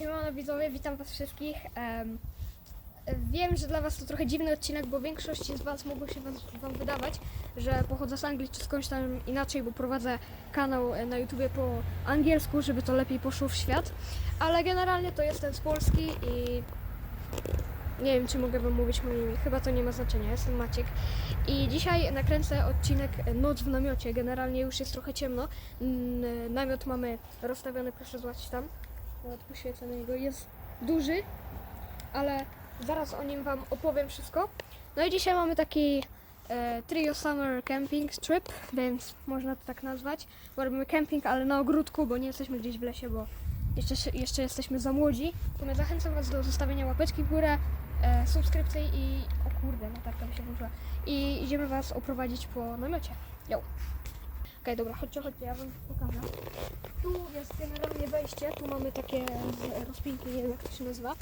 Siemano widzowie, witam was wszystkich. Em, wiem, że dla was to trochę dziwny odcinek, bo większość z was mogło się was, wam wydawać, że pochodzę z Anglii czy skądś tam inaczej, bo prowadzę kanał e, na YouTubie po angielsku, żeby to lepiej poszło w świat. Ale generalnie to jestem z Polski i nie wiem, czy mogę wam mówić moje imię. Chyba to nie ma znaczenia. Jestem Maciek. I dzisiaj nakręcę odcinek Noc w namiocie. Generalnie już jest trochę ciemno. Namiot mamy rozstawiony, proszę zobaczyć tam. Na niego. Jest duży, ale zaraz o nim Wam opowiem wszystko. No i dzisiaj mamy taki e, Trio Summer Camping Trip, więc można to tak nazwać. Bo robimy camping, ale na ogródku, bo nie jesteśmy gdzieś w lesie, bo jeszcze, jeszcze jesteśmy za młodzi. Natomiast zachęcam Was do zostawienia łapeczki w górę, e, subskrypcji i... O kurde, latarka mi się włączyła. I idziemy Was oprowadzić po namiocie. Yo. Okej, dobra, chodźcie, chodźcie, ja Wam pokażę. Tu jest generalnie wejście, tu mamy takie rozpinki, nie wiem jak to się nazywa.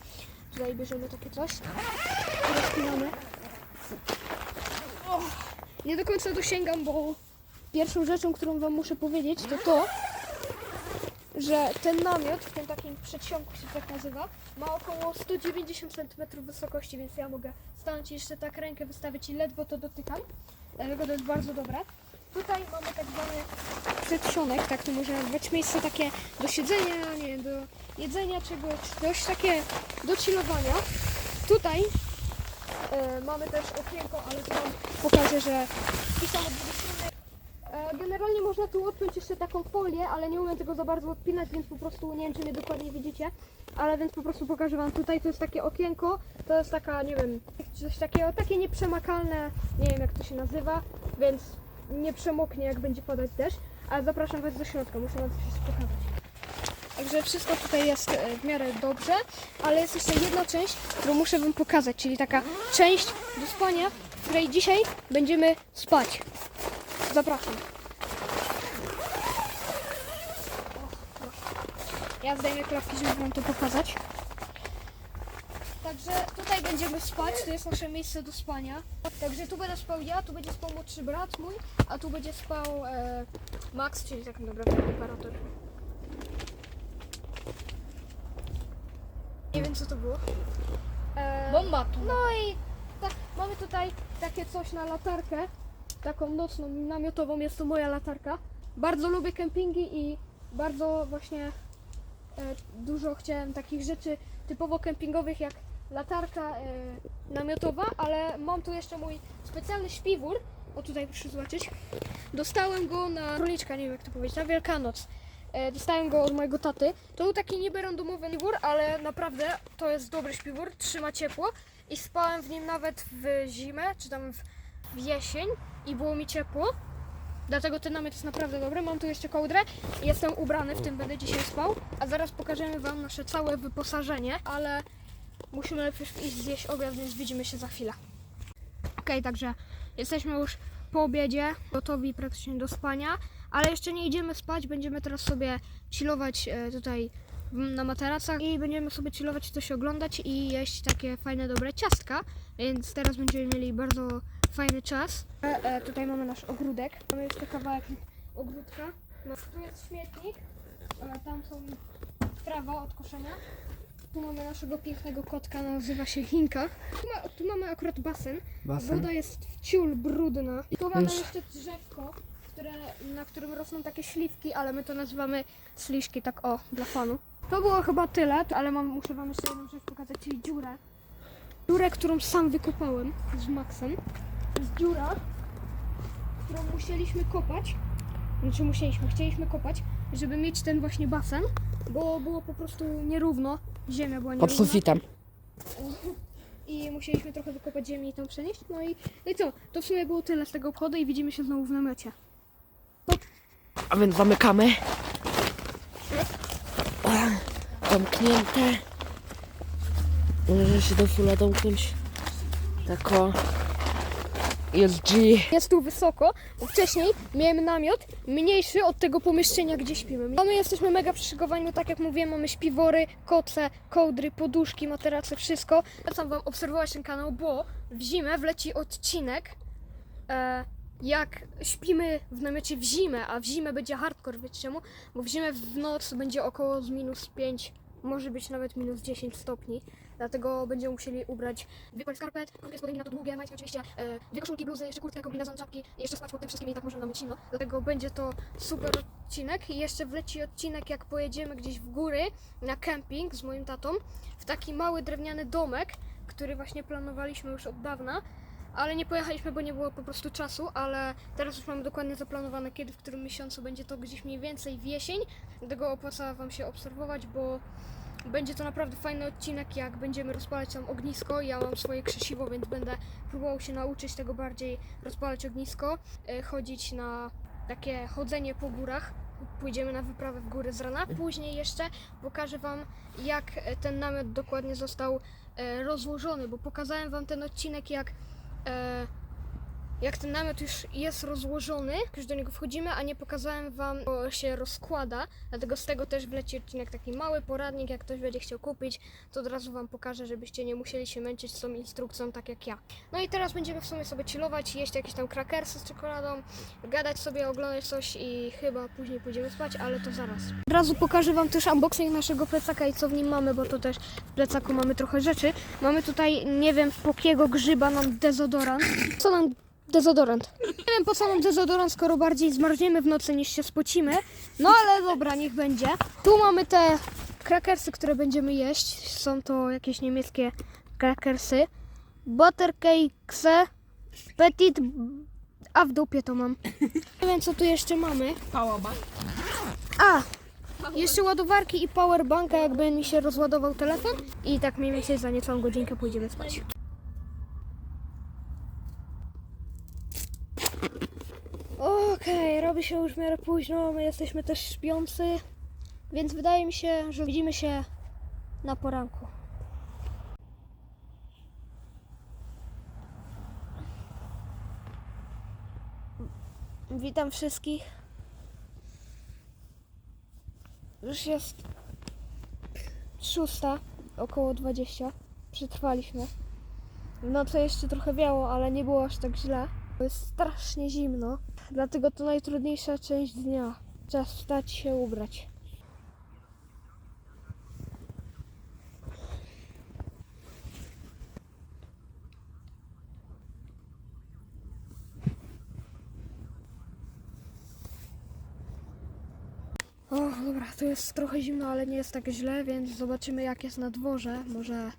Tutaj bierzemy takie coś i rozpinamy. O, nie do końca dosięgam, bo pierwszą rzeczą, którą Wam muszę powiedzieć, to to, że ten namiot w tym takim przedsionku się tak nazywa, ma około 190 cm wysokości, więc ja mogę stanąć jeszcze tak rękę wystawić i ledwo to dotykam. Dlatego to jest bardzo dobre. Tutaj mamy tak zwany przedsionek, tak to można nazwać, miejsce takie do siedzenia, nie wiem, do jedzenia czegoś, coś takie do chillowania. Tutaj e, mamy też okienko, ale to wam pokażę, że drugiej strony. E, Generalnie można tu odpiąć jeszcze taką folię, ale nie umiem tego za bardzo odpinać, więc po prostu nie wiem, czy mnie dokładnie widzicie, ale więc po prostu pokażę Wam tutaj, to jest takie okienko, to jest taka, nie wiem, coś takiego, takie nieprzemakalne, nie wiem jak to się nazywa, więc nie przemoknie jak będzie padać deszcz, ale zapraszam Was do środka, muszę Wam coś pokazać. Także wszystko tutaj jest e, w miarę dobrze, ale jest jeszcze jedna część, którą muszę Wam pokazać, czyli taka część do spania, w której dzisiaj będziemy spać. Zapraszam. Ja zdejmę klapki, żeby Wam to pokazać. Tutaj będziemy spać, to jest nasze miejsce do spania. Także tu będę spał ja, tu będzie spał młodszy brat mój, a tu będzie spał e, Max, czyli tak naprawdę operator. Nie wiem co to było. E, Bomba tu. no i tak, mamy tutaj takie coś na latarkę, taką nocną, namiotową, jest to moja latarka. Bardzo lubię kempingi i bardzo właśnie e, dużo chciałem takich rzeczy typowo kempingowych jak latarka e, namiotowa, ale mam tu jeszcze mój specjalny śpiwór, o tutaj proszę zobaczyć. Dostałem go na króliczka, nie wiem jak to powiedzieć, na Wielkanoc. E, dostałem go od mojego taty. To był taki niby randomowy śpiwór, ale naprawdę to jest dobry śpiwór, trzyma ciepło i spałem w nim nawet w zimę, czy tam w, w jesień i było mi ciepło. Dlatego ten namiot jest naprawdę dobry. Mam tu jeszcze kołdrę jestem ubrany, w tym będę dzisiaj spał. A zaraz pokażemy Wam nasze całe wyposażenie, ale musimy najpierw iść zjeść obiad, więc widzimy się za chwilę. Okej, także jesteśmy już po obiedzie, gotowi praktycznie do spania, ale jeszcze nie idziemy spać, będziemy teraz sobie chillować e, tutaj na materacach i będziemy sobie chillować, coś oglądać i jeść takie fajne, dobre ciastka, więc teraz będziemy mieli bardzo fajny czas. E, e, tutaj mamy nasz ogródek, mamy jeszcze kawałek ogródka, no, tu jest śmietnik, tam są trawa od koszenia. Tu mamy naszego pięknego kotka, nazywa się Hinka. Tu, ma, tu mamy akurat basen. Basen. Woda jest wciul brudna. Tu mamy jeszcze drzewko, które, na którym rosną takie śliwki, ale my to nazywamy sliszki, tak o, dla fanu. To było chyba tyle, ale mam, muszę wam jeszcze jedną rzecz pokazać, czyli dziurę. Dziurę, którą sam wykopałem z Maxem. To jest dziura, którą musieliśmy kopać. Znaczy musieliśmy, chcieliśmy kopać, żeby mieć ten właśnie basen, bo było po prostu nierówno. Ziemia była Pod nierówna. sufitem. I musieliśmy trochę wykopać ziemię i tam przenieść. No i, no i co? To w sumie było tyle z tego obchodu i widzimy się znowu w namiocie. A więc zamykamy. Zamknięte. Może się do fula domknąć. Tak o. Jest G. Jest tu wysoko, bo wcześniej miałem namiot mniejszy od tego pomieszczenia, gdzie śpimy. A my jesteśmy mega przyszykowani, tak jak mówiłem, mamy śpiwory, koce, kołdry, poduszki, materace, wszystko. Polecam wam obserwować ten kanał, bo w zimę wleci odcinek, e, jak śpimy w namiocie w zimę, a w zimę będzie hardcore, wiecie czemu? Bo w zimę w noc będzie około minus 5 może być nawet minus 10 stopni. Dlatego będziemy musieli ubrać dwie skarpet, krótkie spodnie na to długie, majtki oczywiście, e, dwie koszulki, bluzy, jeszcze kurtkę, kombinezon, czapki jeszcze spać pod tym wszystkim i tak może nam być zimno. Dlatego będzie to super odcinek i jeszcze wleci odcinek jak pojedziemy gdzieś w góry na kemping z moim tatą w taki mały drewniany domek, który właśnie planowaliśmy już od dawna. Ale nie pojechaliśmy, bo nie było po prostu czasu, ale teraz już mamy dokładnie zaplanowane, kiedy, w którym miesiącu będzie to gdzieś mniej więcej w jesień. Dlatego opłaca Wam się obserwować, bo będzie to naprawdę fajny odcinek, jak będziemy rozpalać tam ognisko. Ja mam swoje krzesiwo, więc będę próbował się nauczyć tego bardziej rozpalać ognisko, e, chodzić na takie chodzenie po górach. Pójdziemy na wyprawę w góry z rana. Później jeszcze pokażę Wam, jak e, ten namiot dokładnie został e, rozłożony, bo pokazałem Wam ten odcinek, jak jak ten namiot już jest rozłożony, już do niego wchodzimy, a nie pokazałem Wam, bo się rozkłada, dlatego z tego też wleci odcinek taki mały poradnik, jak ktoś będzie chciał kupić, to od razu Wam pokażę, żebyście nie musieli się męczyć z tą instrukcją tak jak ja. No i teraz będziemy w sumie sobie chillować, jeść jakieś tam krakersy z czekoladą, gadać sobie, oglądać coś i chyba później pójdziemy spać, ale to zaraz. Od razu pokażę Wam też unboxing naszego plecaka i co w nim mamy, bo to też w plecaku mamy trochę rzeczy. Mamy tutaj, nie wiem, po jakiego grzyba nam dezodorant. Co nam dezodorant? Nie wiem po co nam dezodorant, skoro bardziej zmarzniemy w nocy niż się spocimy. No ale dobra, niech będzie. Tu mamy te krakersy, które będziemy jeść. Są to jakieś niemieckie krakersy. Buttercakes, petit... A w dupie to mam. Nie wiem co tu jeszcze mamy. Powerbank. A! Jeszcze ładowarki i powerbanka, jakby mi się rozładował telefon. I tak mniej więcej za niecałą godzinkę pójdziemy spać. Okej, robi się już w miarę późno, my jesteśmy też śpiący, więc wydaje mi się, że widzimy się na poranku. Witam wszystkich. Już jest szósta, około 20. Przetrwaliśmy. W nocy jeszcze trochę wiało, ale nie było aż tak źle. Jest strasznie zimno, dlatego to najtrudniejsza część dnia. Czas wstać się ubrać. O, dobra, to jest trochę zimno, ale nie jest tak źle, więc zobaczymy jak jest na dworze. Może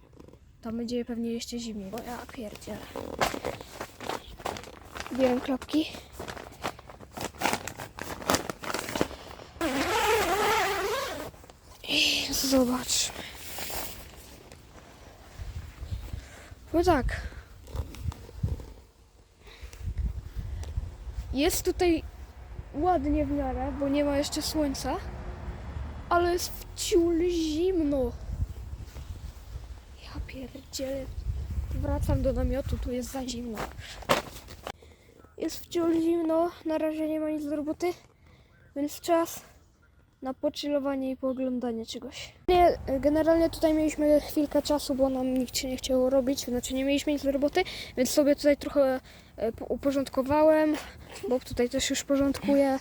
tam będzie pewnie jeszcze zimniej, bo ja pierdzielę. Bieram klapki. I zobaczmy. No tak. Jest tutaj ładnie w miarę, bo nie ma jeszcze słońca, ale jest wciul zimno. Ja pierdzielę. Wracam do namiotu, tu jest za zimno. Jest wciul zimno, na razie nie ma nic do roboty, więc czas na pochillowanie i pooglądanie czegoś. Nie, generalnie tutaj mieliśmy chwilkę czasu, bo nam nikt się nie chciało robić, znaczy nie mieliśmy nic do roboty, więc sobie tutaj trochę e, po- uporządkowałem, bo tutaj też już porządkuję,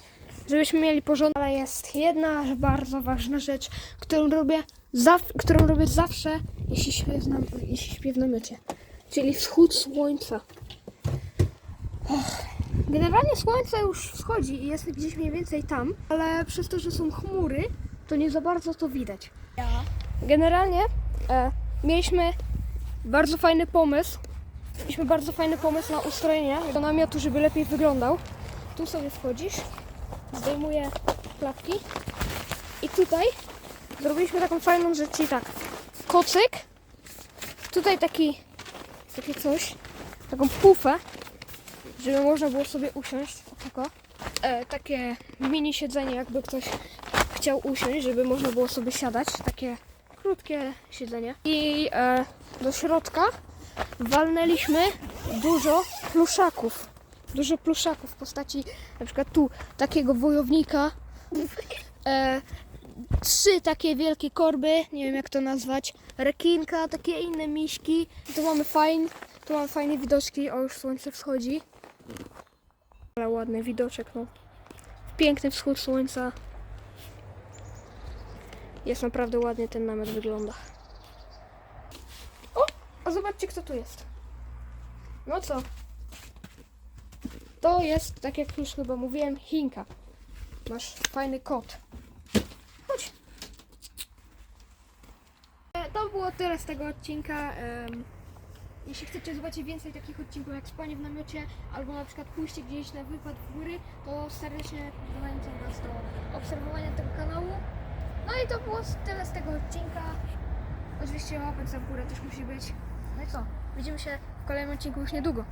żebyśmy mieli porządek. Ale jest jedna bardzo ważna rzecz, którą robię, którą robię zawsze, jeśli jeśli śpię w namiocie, czyli wschód słońca. Generalnie słońce już wschodzi i jest gdzieś mniej więcej tam, ale przez to, że są chmury, to nie za bardzo to widać. Generalnie e, mieliśmy bardzo fajny pomysł. Mieliśmy bardzo fajny pomysł na ustrojenie do namiotu, żeby lepiej wyglądał. Tu sobie wchodzisz, zdejmuję klapki i tutaj zrobiliśmy taką fajną rzecz, czyli tak, kocyk, tutaj taki, takie coś, taką pufę, żeby można było sobie usiąść. Tylko. E, takie mini siedzenie, jakby ktoś chciał usiąść, żeby można było sobie siadać. Takie krótkie siedzenie. I e, do środka walnęliśmy dużo pluszaków. Dużo pluszaków w postaci na przykład tu takiego wojownika. E, trzy takie wielkie korby, nie wiem jak to nazwać. Rekinka, takie inne miśki. Tu mamy fajn, tu mamy fajne widoczki. O, już słońce wschodzi. Ale ładny widoczek, no. Piękny wschód słońca. Jest naprawdę ładnie ten namiot wygląda. O! A zobaczcie kto tu jest. No co? To jest, tak jak już chyba mówiłem, Chinka. Masz fajny kot. Chodź. E, To było tyle z tego odcinka. Em, Jeśli chcecie zobaczyć więcej takich odcinków jak spanie w namiocie, albo na przykład pójście gdzieś na wypad w góry, to serdecznie zachęcam Was do obserwowania tego kanału. No i to było tyle z tego odcinka. Oczywiście łapek za górę też musi być. No i co? Widzimy się w kolejnym odcinku już niedługo.